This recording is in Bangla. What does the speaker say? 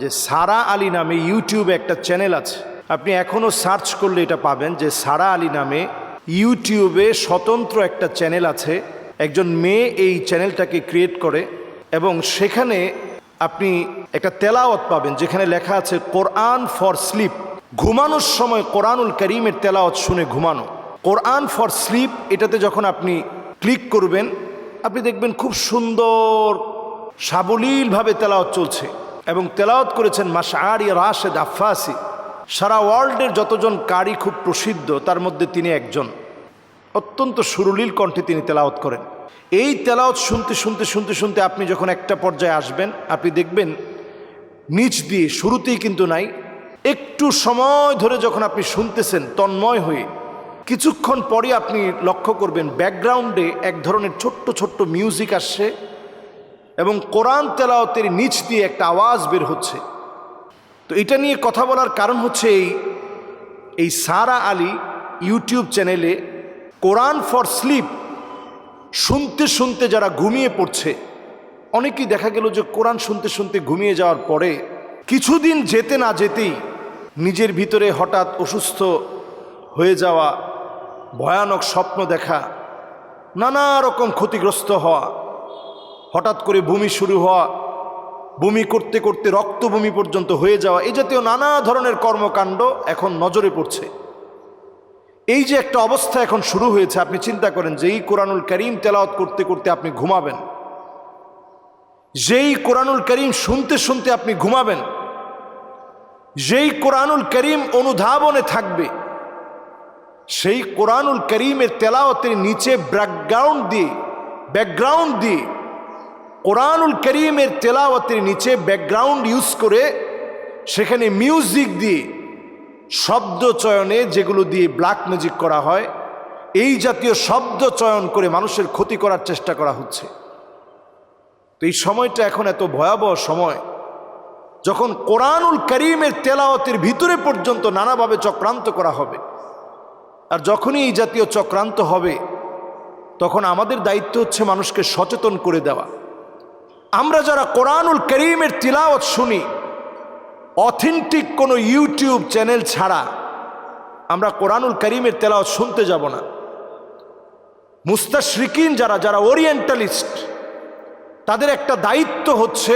যে সারা আলী নামে ইউটিউবে একটা চ্যানেল আছে। আপনি এখনও সার্চ করলে এটা পাবেন যে সারা আলী নামে ইউটিউবে স্বতন্ত্র একটা চ্যানেল আছে। একজন মেয়ে এই চ্যানেলটাকে ক্রিয়েট করে এবং সেখানে আপনি একটা তেলাওয়াত পাবেন যেখানে লেখা আছে, কোরআন ফর স্লিপ। ঘুমানোর সময় কোরআনুল করিমের তেলাওয়াত শুনে ঘুমানো। কোরআন ফর স্লিপ, এটাতে যখন আপনি ক্লিক করবেন, আপনি দেখবেন খুব সুন্দর সাবলীলভাবে তেলাওয়াত চলছে। এবং তেলাওয়াত করেছেন মাশারি রাশেদ আফাসি সারা ওয়ার্ল্ডের যতজন কারি খুব প্রসিদ্ধ, তার মধ্যে তিনি একজন। অত্যন্ত সুরলীল কণ্ঠে তিনি তেলাওয়াত করেন। এই তেলাওয়াত শুনতে শুনতে শুনতে শুনতে আপনি যখন একটা পর্যায়ে আসবেন, আপনি দেখবেন নিচ দিয়ে, শুরুতেই কিন্তু নাই। একটু সময় ধরে যখন আপনি শুনতেছেন, তন্ময় হয়ে কিছুক্ষণ পরে আপনি লক্ষ্য করবেন, ব্যাকগ্রাউন্ডে এক ধরনের ছোট্ট ছোট্ট মিউজিক আসছে। এবং কোরআন তেলাওতের নিচ দিয়ে একটা আওয়াজ বের হচ্ছে। তো এটা নিয়ে কথা বলার কারণ হচ্ছে এই এই সারা আলী ইউটিউব চ্যানেলে কোরআন ফর স্লিপ শুনতে শুনতে যারা ঘুমিয়ে পড়ছে, অনেকেই দেখা গেল যে কোরআন শুনতে শুনতে ঘুমিয়ে যাওয়ার পরে কিছুদিন যেতে না যেতেই নিজের ভিতরে হঠাৎ অসুস্থ হয়ে যাওয়া, ভয়ানক স্বপ্ন দেখা, নানা রকম ক্ষতিগ্রস্ত হওয়া হঠাৎ করে বমি শুরু হওয়া বমি করতে করতে রক্ত বমি পর্যন্ত হয়ে যাওয়া এই জাতীয় নানা ধরনের কর্মকাণ্ড এখন নজরে পড়ছে। এই যে একটা অবস্থা এখন শুরু হয়েছে, আপনি চিন্তা করেন যে এই কোরআনুল করিম তেলাওয়াত করতে করতে আপনি ঘুমাবেন। যেই কোরআনুল করিম শুনতে শুনতে আপনি ঘুমাবেন, যেই কোরআনুল করিম অনুধাবনে থাকবে, সেই কোরআনুল করিমের তেলাওয়াতের নিচে ব্যাকগ্রাউন্ড দিয়ে ব্যাকগ্রাউন্ড দিয়ে কোরআনুল করিমের তেলাওয়াতের নিচে ব্যাকগ্রাউন্ড ইউজ করে সেখানে মিউজিক দিয়ে, শব্দ চয়নে যেগুলো দিয়ে ব্ল্যাক ম্যাজিক করা হয়, এই জাতীয় শব্দ চয়ন করে মানুষের ক্ষতি করার চেষ্টা করা হচ্ছে। তো এই সময়টা এখন এত ভয়াবহ সময়, যখন কোরআনুল করিমের তেলাওয়াতের ভিতরে পর্যন্ত নানাভাবে চক্রান্ত করা হবে, আর যখনই এই জাতীয় চক্রান্ত হবে, তখন আমাদের দায়িত্ব হচ্ছে মানুষকে সচেতন করে দেওয়া। আমরা যারা কোরআনুল করিমের তিলাওয়াত শুনি, অথেন্টিক কোনো ইউটিউব চ্যানেল ছাড়া আমরা কোরআনুল করিমের তেলাওয়াত শুনতে যাব না। মুস্তাশরিকিন যারা যারা ওরিয়েন্টালিস্ট, তাদের একটা দায়িত্ব হচ্ছে